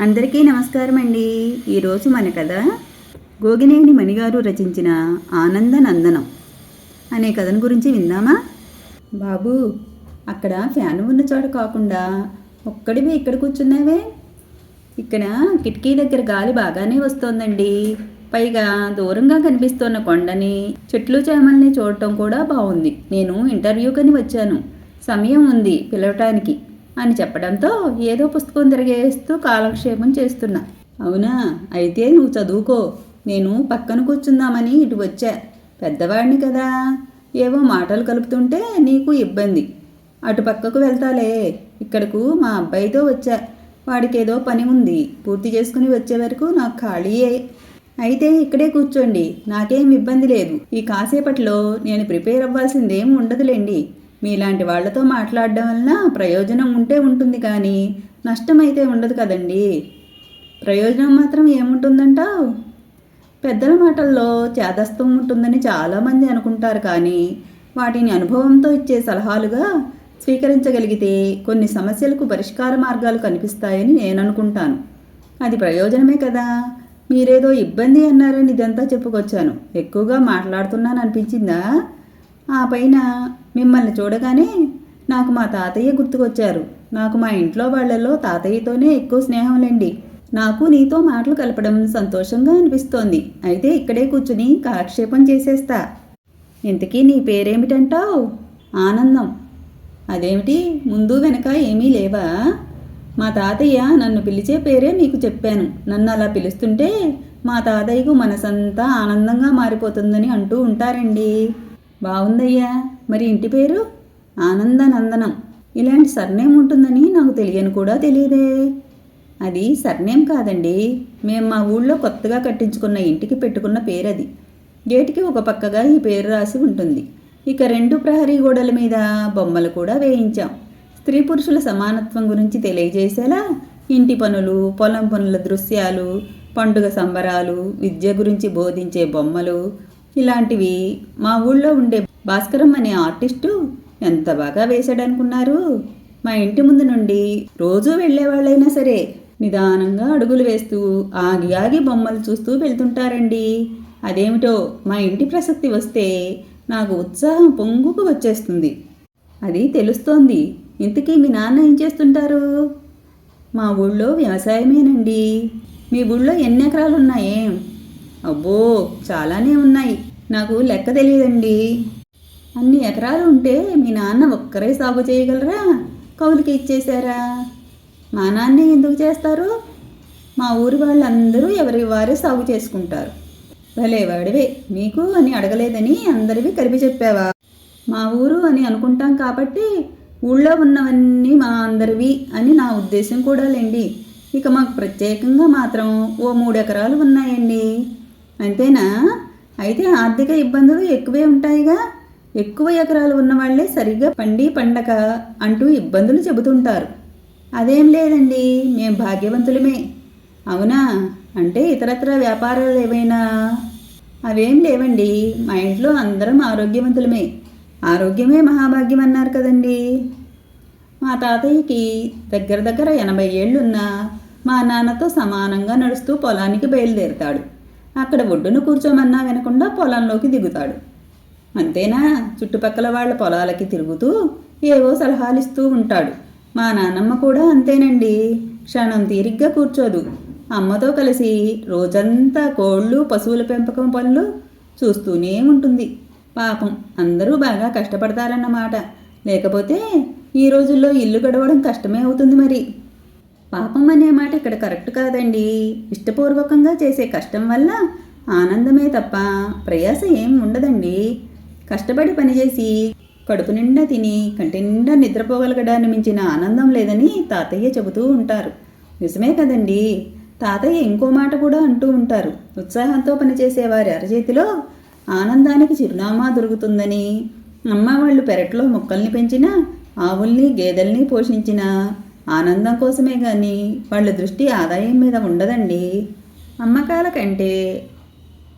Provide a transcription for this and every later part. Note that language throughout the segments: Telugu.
అందరికీ నమస్కారం అండి ఈరోజు మన కథ గోగినేని మణిగారు రచించిన ఆనంద నందనం అనే కథను గురించి విందామా? బాబు అక్కడ ఫ్యాన్ ఉన్న చోట కాకుండా ఒక్కడివి ఇక్కడ కూర్చున్నావే? ఇక్కడ కిటికీ దగ్గర గాలి బాగానే వస్తోందండి. పైగా దూరంగా కనిపిస్తున్న కొండని చెట్లు చేమల్ని చూడటం కూడా బాగుంది నేను ఇంటర్వ్యూకని వచ్చాను. సమయం ఉంది పిలవటానికి. అని చెప్పడంతో ఏదో పుస్తకం తిరిగేస్తూ కాలక్షేపం చేస్తున్నా. అవునా? అయితే నువ్వు చదువుకో. నేను పక్కన కూర్చుందామని ఇటు వచ్చా. పెద్దవాడిని కదా. ఏవో మాటలు కలుపుతుంటే నీకు ఇబ్బంది. అటు పక్కకు వెళ్తాలే. ఇక్కడకు మా అబ్బాయితో వచ్చా. వాడికి ఏదో పని ఉంది. పూర్తి చేసుకుని వచ్చే వరకు నాకు ఖాళీయే. అయితే ఇక్కడే కూర్చోండి. నాకేం ఇబ్బంది లేదు. ఈ కాసేపట్లో నేను ప్రిపేర్ అవ్వాల్సిందేం ఉండదులేండి. మీలాంటి వాళ్ళతో మాట్లాడడం వలన ప్రయోజనం ఉంటే ఉంటుంది కానీ నష్టమైతే ఉండదు కదండి. ప్రయోజనం మాత్రం ఏముంటుందంటావు? పెద్దల మాటల్లో చేదస్తం ఉంటుందని చాలామంది అనుకుంటారు కానీ వాటిని అనుభవంతో ఇచ్చే సలహాలుగా స్వీకరించగలిగితే కొన్ని సమస్యలకు పరిష్కార మార్గాలు కనిపిస్తాయని నేను అనుకుంటాను అది ప్రయోజనమే కదా. మీరేదో ఇబ్బంది అన్నారని ఇదంతా చెప్పుకొచ్చాను. ఎక్కువగా మాట్లాడుతున్నాను అనిపించిందా ఆ పైన మిమ్మల్ని చూడగానే నాకు మా తాతయ్య గుర్తుకొచ్చారు. నాకు మా ఇంట్లో వాళ్ళలో తాతయ్యతోనే ఎక్కువ స్నేహంలేండి. నాకు నీతో మాటలు కలపడం సంతోషంగా అనిపిస్తోంది. అయితే ఇక్కడే కూర్చుని కాలక్షేపం చేసేస్తా. ఇంతకీ నీ పేరేమిటంటావు? ఆనందం. అదేమిటి? ముందు వెనక ఏమీ లేవా? మా తాతయ్య నన్ను పిలిచే పేరే మీకు చెప్పాను. నన్ను అలా పిలుస్తుంటే మా తాతయ్యకు మనసంతా ఆనందంగా మారిపోతుందని అంటూ ఉంటారండి. బాగుందయ్యా. మరి ఇంటి పేరు? ఆనందనందనం. ఇలాంటి సర్నేమ్ ఉంటుందని నాకు తెలియని కూడా తెలియదే. అది సర్నేమ్ కాదండి. మేము మా ఊళ్ళో కొత్తగా కట్టించుకున్న ఇంటికి పెట్టుకున్న పేరు అది గేటుకి ఒక పక్కగా ఈ పేరు రాసి ఉంటుంది. ఇక రెండు ప్రహరీ గోడల మీద బొమ్మలు కూడా వేయించాం. స్త్రీ పురుషుల సమానత్వం గురించి తెలియజేసేలా ఇంటి పనులు పొలం పనుల దృశ్యాలు పండుగ సంబరాలు విద్య గురించి బోధించే బొమ్మలు ఇలాంటివి మా ఊళ్ళో ఉండే భాస్కరం అనే ఆర్టిస్టు ఎంత బాగా వేశాడనుకున్నారు? మా ఇంటి ముందు నుండి రోజూ వెళ్ళేవాళ్ళైనా సరే నిదానంగా అడుగులు వేస్తూ ఆగి ఆగి బొమ్మలు చూస్తూ వెళ్తుంటారండి. అదేమిటో మా ఇంటి ప్రసక్తి వస్తే నాకు ఉత్సాహం పొంగుకు వచ్చేస్తుంది. అది తెలుస్తోంది. ఇంతకీ మీ నాన్న ఏం చేస్తుంటారు? మా ఊళ్ళో వ్యవసాయమేనండి. మీ ఊళ్ళో ఎన్ని ఎకరాలు ఉన్నాయే అబ్బో చాలానే ఉన్నాయి. నాకు లెక్క తెలియదండి. అన్ని ఎకరాలు ఉంటే మీ నాన్న ఒక్కరే సాగు చేయగలరా? కౌలుకి ఇచ్చేశారా? మా నాన్నే ఎందుకు చేస్తారు? మా ఊరి వాళ్ళందరూ ఎవరి వారే సాగు చేసుకుంటారు. భలే వాడివే. మీకు అని అడగలేదని అందరివి కలిపి చెప్పావా? మా ఊరు అని అనుకుంటాం కాబట్టి ఊళ్ళో ఉన్నవన్నీ మా అందరివి అని నా ఉద్దేశం కూడా లేండి. ఇక మాకు ప్రత్యేకంగా మాత్రం ఓ మూడు ఎకరాలు ఉన్నాయండి. అంతేనా అయితే ఆర్థిక ఇబ్బందులు ఎక్కువే ఉంటాయిగా. ఎక్కువ ఎకరాలు ఉన్నవాళ్ళే సరిగ్గా పండి పండక అంటూ ఇబ్బందులు చెబుతుంటారు. అదేం లేదండి మేము భాగ్యవంతులమే. అవునా? అంటే ఇతరత్ర వ్యాపారాలు ఏవైనా? అవేం లేవండి మా ఇంట్లో అందరం ఆరోగ్యవంతులమే. ఆరోగ్యమే మహాభాగ్యం అన్నారు కదండి. మా తాతయ్యకి దగ్గర దగ్గర ఎనభై ఏళ్ళున్నా మా నాన్నతో సమానంగా నడుస్తూ పొలానికి బయలుదేరుతాడు. అక్కడ ఒడ్డున కూర్చోమన్నా వినకుండా పొలంలోకి దిగుతాడు. అంతేనా? చుట్టుపక్కల వాళ్ళ పొలాలకి తిరుగుతూ ఏవో సలహాలు ఇస్తూ ఉంటాడు. మా నాన్నమ్మ కూడా అంతేనండి. క్షణం తీరిగ్గా కూర్చోదు. అమ్మతో కలిసి రోజంతా కోళ్ళు పశువుల పెంపకం పనులు చూస్తూనే ఉంటుంది. పాపం అందరూ బాగా కష్టపడతారన్నమాట. లేకపోతే ఈ రోజుల్లో ఇల్లు గడవడం కష్టమే అవుతుంది మరి. పాపం అనే మాట ఇక్కడ కరెక్ట్ కాదండి. ఇష్టపూర్వకంగా చేసే కష్టం వల్ల ఆనందమే తప్ప ప్రయాస ఏం ఉండదండి. కష్టపడి పనిచేసి కడుపు నిండా తిని కంటి నిండా నిద్రపోగలగడాన్ని మించిన ఆనందం లేదని తాతయ్య చెబుతూ ఉంటారు. నిజమే కదండి. తాతయ్య ఇంకో మాట కూడా అంటూ ఉంటారు. ఉత్సాహంతో పనిచేసే వారి అరచేతిలో ఆనందానికి చిరునామా దొరుకుతుందని. అమ్మ వాళ్ళు పెరట్లో మొక్కల్ని పెంచినా ఆవుల్ని గేదెల్ని పోషించిన ఆనందం కోసమే కానీ వాళ్ళ దృష్టి ఆదాయం మీద ఉండదండి. అమ్మకాల కంటే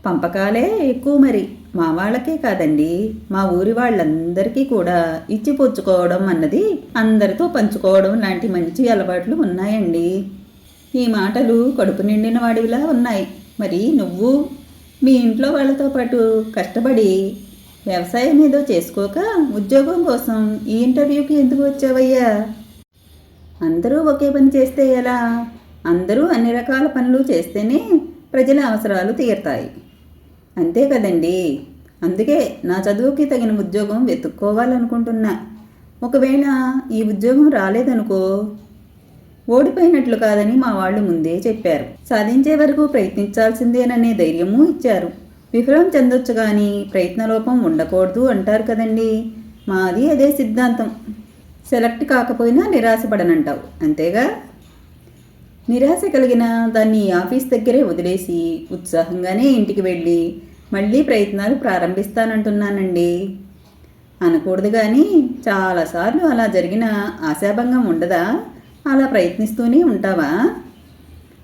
పంపకాలే ఎక్కువ మరి. మా వాళ్ళకే కాదండి. మా ఊరి వాళ్ళందరికీ కూడా ఇచ్చి పుచ్చుకోవడం అన్నది అందరితో పంచుకోవడం లాంటి మంచి అలవాట్లు ఉన్నాయండి. ఈ మాటలు కడుపు నిండిన వాడివిలా ఉన్నాయి. మరి నువ్వు మీ ఇంట్లో వాళ్ళతో పాటు కష్టపడి వ్యవసాయం ఏదో చేసుకోక ఉద్యోగం కోసం ఈ ఇంటర్వ్యూకి ఎందుకు వచ్చావయ్యా? అందరూ ఒకే పని చేస్తే ఎలా? అందరూ అన్ని రకాల పనులు చేస్తేనే ప్రజల అవసరాలు తీరుతాయి. అంతే కదండి? అందుకే నా చదువుకి తగిన ఉద్యోగం వెతుక్కోవాలనుకుంటున్నా. ఒకవేళ ఈ ఉద్యోగం రాలేదనుకో ఓడిపోయినట్లు కాదని మా వాళ్ళు ముందే చెప్పారు. సాధించే వరకు ప్రయత్నించాల్సిందేననే ధైర్యము ఇచ్చారు. విఫలం చెందొచ్చు కానీ ప్రయత్నలోపం ఉండకూడదు అంటారు కదండి? మాది అదే సిద్ధాంతం. సెలెక్ట్ కాకపోయినా నిరాశపడనంటావు. అంతేగా? నిరాశ కలిగిన దాన్ని ఆఫీస్ దగ్గరే వదిలేసి ఉత్సాహంగానే ఇంటికి వెళ్ళి మళ్ళీ ప్రయత్నాలు ప్రారంభిస్తానంటున్నానండి. అనకూడదు కానీ చాలాసార్లు అలా జరిగిన ఆశాభంగం ఉండదా? అలా ప్రయత్నిస్తూనే ఉంటావా?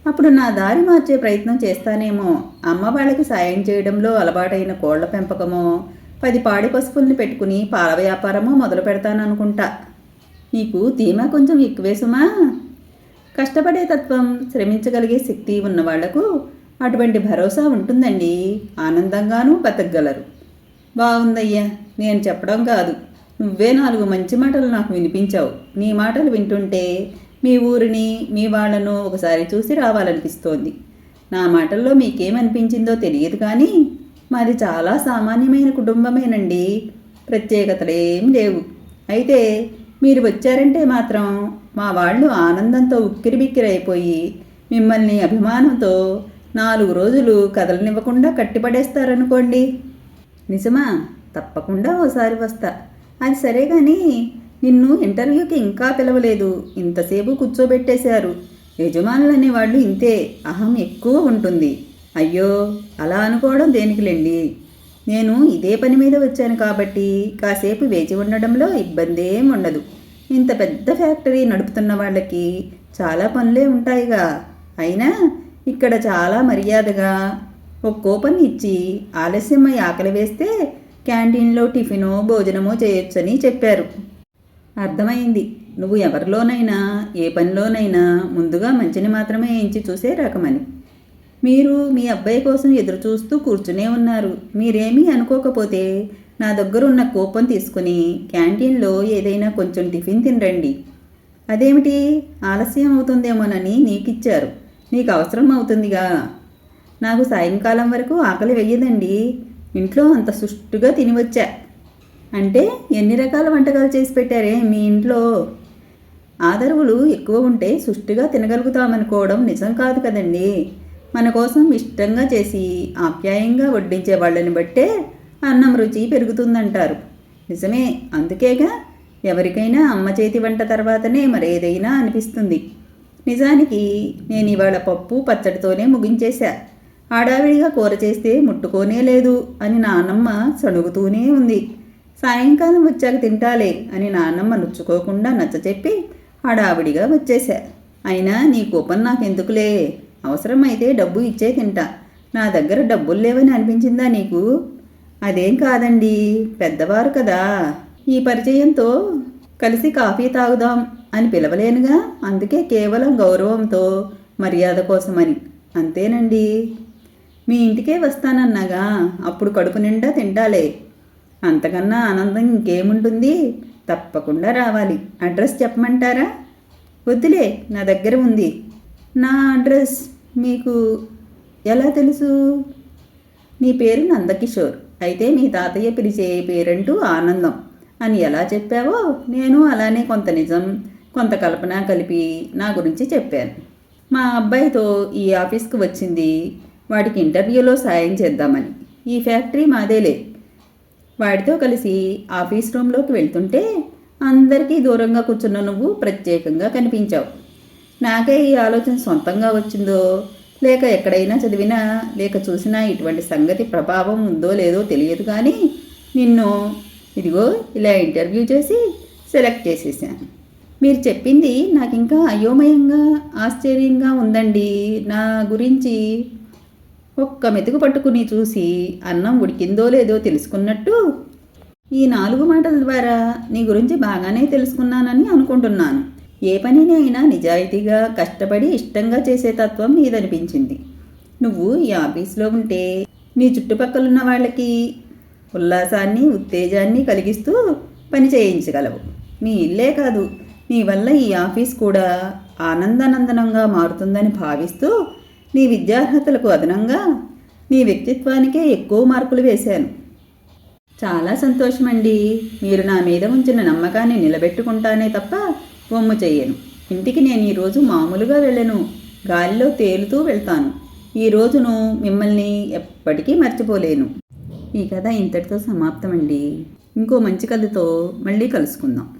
అప్పుడు నా దారి మార్చే ప్రయత్నం చేస్తానేమో. అమ్మ వాళ్ళకి సాయం చేయడంలో అలవాటైన కోళ్ళ పెంపకమో పది పాడి పసుపుల్ని పెట్టుకుని పాల వ్యాపారమో మొదలు పెడతాననుకుంటా నీకు ధీమా కొంచెం ఎక్కువే సుమా. కష్టపడే తత్వం శ్రమించగలిగే శక్తి ఉన్నవాళ్ళకు అటువంటి భరోసా ఉంటుందండి. ఆనందంగానూ బతకగలరు. బాగుందయ్యా నేను చెప్పడం కాదు. నువ్వే నాలుగు మంచి మాటలు నాకు వినిపించావు. నీ మాటలు వింటుంటే మీ ఊరిని మీ వాళ్ళను ఒకసారి చూసి రావాలనిపిస్తోంది. నా మాటల్లో మీకేమనిపించిందో తెలియదు కానీ మాది చాలా సామాన్యమైన కుటుంబమేనండి. ప్రత్యేకతలేం లేవు. అయితే మీరు వచ్చారంటే మాత్రం మా వాళ్ళు ఆనందంతో ఉక్కిరిబిక్కిరైపోయి మిమ్మల్ని అభిమానంతో నాలుగు రోజులు కదలనివ్వకుండా కట్టిపడేస్తారనుకోండి. నిజమా? తప్పకుండా ఓసారి వస్తా. అది సరే కానీ నిన్ను ఇంటర్వ్యూకి ఇంకా పిలవలేదు. ఇంతసేపు కూర్చోబెట్టేశారు. యజమానులు అనేవాళ్ళు ఇంతే. అహం ఎక్కువ ఉంటుంది. అయ్యో అలా అనుకోవడం దేనికిలేండి? నేను ఇదే పని మీద వచ్చాను కాబట్టి కాసేపు వేచి ఉండడంలో ఇబ్బందేం ఉండదు. ఇంత పెద్ద ఫ్యాక్టరీ నడుపుతున్న వాళ్ళకి చాలా పనులే ఉంటాయిగా. అయినా ఇక్కడ చాలా మర్యాదగా ఒక కూపన్ ఇచ్చి ఆలస్యమై ఆకలి వేస్తే క్యాంటీన్లో టిఫినో భోజనమో చేయొచ్చని చెప్పారు. అర్థమైంది. నువ్వు ఎవరిలోనైనా ఏ పనిలోనైనా ముందుగా మంచిని మాత్రమే ఎంచి చూసే రకమని. మీరు మీ అబ్బాయి కోసం ఎదురు చూస్తూ కూర్చునే ఉన్నారు. మీరేమీ అనుకోకపోతే నా దగ్గర ఉన్న కూపన్ తీసుకుని క్యాంటీన్లో ఏదైనా కొంచెం టిఫిన్ తినరండి. అదేమిటి? ఆలస్యం అవుతుందేమోనని నీకిచ్చారు. నీకు అవసరం అవుతుందిగా. నాకు సాయంకాలం వరకు ఆకలి వెయ్యదండి. ఇంట్లో అంత సుష్టుగా తినివచ్చా? అంటే ఎన్ని రకాల వంటకాలు చేసి పెట్టారే మీ ఇంట్లో? ఆదరువులు ఎక్కువ ఉంటే సుష్టుగా తినగలుగుతామనుకోవడం నిజం కాదు కదండి. మన కోసం ఇష్టంగా చేసి ఆప్యాయంగా వడ్డించే వాళ్ళని బట్టే అన్నం రుచి పెరుగుతుందంటారు. నిజమే అందుకేగా ఎవరికైనా అమ్మ చేతి వంట తర్వాతనే మరేదైనా అనిపిస్తుంది. నిజానికి నేను ఇవాళ పప్పు పచ్చడితోనే ముగించేశా. ఆడావిడిగా కూర చేస్తే ముట్టుకోనే లేదు అని నాన్నమ్మ సణుగుతూనే ఉంది. సాయంకాలం వచ్చాక తింటాలే అని నాన్నమ్మ నొచ్చుకోకుండా నచ్చచెప్పి హడావిడిగా వచ్చేశా. అయినా నీ కూపన్ నాకెందుకులే? అవసరమైతే డబ్బు ఇచ్చే తింటా. నా దగ్గర డబ్బులు లేవని అనిపించిందా నీకు? అదేం కాదండి పెద్దవారు కదా. ఈ పరిచయంతో కలిసి కాఫీ తాగుదాం అని పిలవలేనుగా? అందుకే కేవలం గౌరవంతో మర్యాద కోసమని. అంతేనండి. మీ ఇంటికే వస్తానన్నాగా అప్పుడు కడుపు నిండా తింటాలే. అంతకన్నా ఆనందం ఇంకేముంటుంది? తప్పకుండా రావాలి. అడ్రస్ చెప్పమంటారా? వద్దులే నా దగ్గర ఉంది. నా అడ్రస్? మీకు ఎలా తెలుసు? నీ పేరు నందకిషోర్. అయితే మీ తాతయ్య పిలిచే పేరంటూ ఆనందం. అని ఎలా చెప్పావో నేను అలానే కొంత నిజం కొంత కల్పన కలిపి నా గురించి చెప్పాను. మా అబ్బాయితో ఈ ఆఫీస్కి వచ్చింది. వాడికి ఇంటర్వ్యూలో సాయం చేద్దామని. ఈ ఫ్యాక్టరీ మాదేలే. వాడితో కలిసి ఆఫీస్ రూమ్లోకి వెళ్తుంటే అందరికీ దూరంగా కూర్చున్న నువ్వు ప్రత్యేకంగా కనిపించావు. నాకే ఈ ఆలోచన సొంతంగా వచ్చిందో? లేక ఎక్కడైనా చదివినా లేక చూసినా ఇటువంటి సంగతి ప్రభావం ఉందో లేదో తెలియదు కానీ నిన్ను ఇదిగో ఇలా ఇంటర్వ్యూ చేసి సెలెక్ట్ చేసేసాను. మీరు చెప్పింది నాకు ఇంకా అయోమయంగా ఆశ్చర్యంగా ఉందండి నా గురించి. ఒక్క మెతుకు పట్టుకుని చూసి అన్నం ఉడికిందో లేదో తెలుసుకున్నట్టు ఈ నాలుగు మాటల ద్వారా నీ గురించి బాగానే తెలుసుకున్నానని అనుకుంటున్నాను. ఏ పనిని అయినా నిజాయితీగా కష్టపడి ఇష్టంగా చేసే తత్వం నీదనిపించింది. నువ్వు ఈ ఆఫీస్లో ఉంటే నీ చుట్టుపక్కలున్న వాళ్ళకి ఉల్లాసాన్ని ఉత్తేజాన్ని కలిగిస్తూ పని చేయించగలవు. నీ ఇల్లే కాదు నీ వల్ల ఈ ఆఫీస్ కూడా ఆనందానందనంగా మారుతుందని భావిస్తూ నీ విద్యార్హతలకు అదనంగా నీ వ్యక్తిత్వానికే ఎక్కువ మార్కులు వేశాను. చాలా సంతోషమండి. మీరు నా మీద ఉంచిన నమ్మకాన్ని నిలబెట్టుకుంటానే తప్ప బొమ్మ చెయ్యను. ఇంటికి నేను ఈరోజు మామూలుగా వెళ్ళను. గాలిలో తేలుతూ వెళ్తాను. ఈ రోజును మిమ్మల్ని ఎప్పటికీ మర్చిపోలేను. ఈ కథ ఇంతటితో సమాప్తమండి. ఇంకో మంచి కథతో మళ్ళీ కలుసుకుందాం.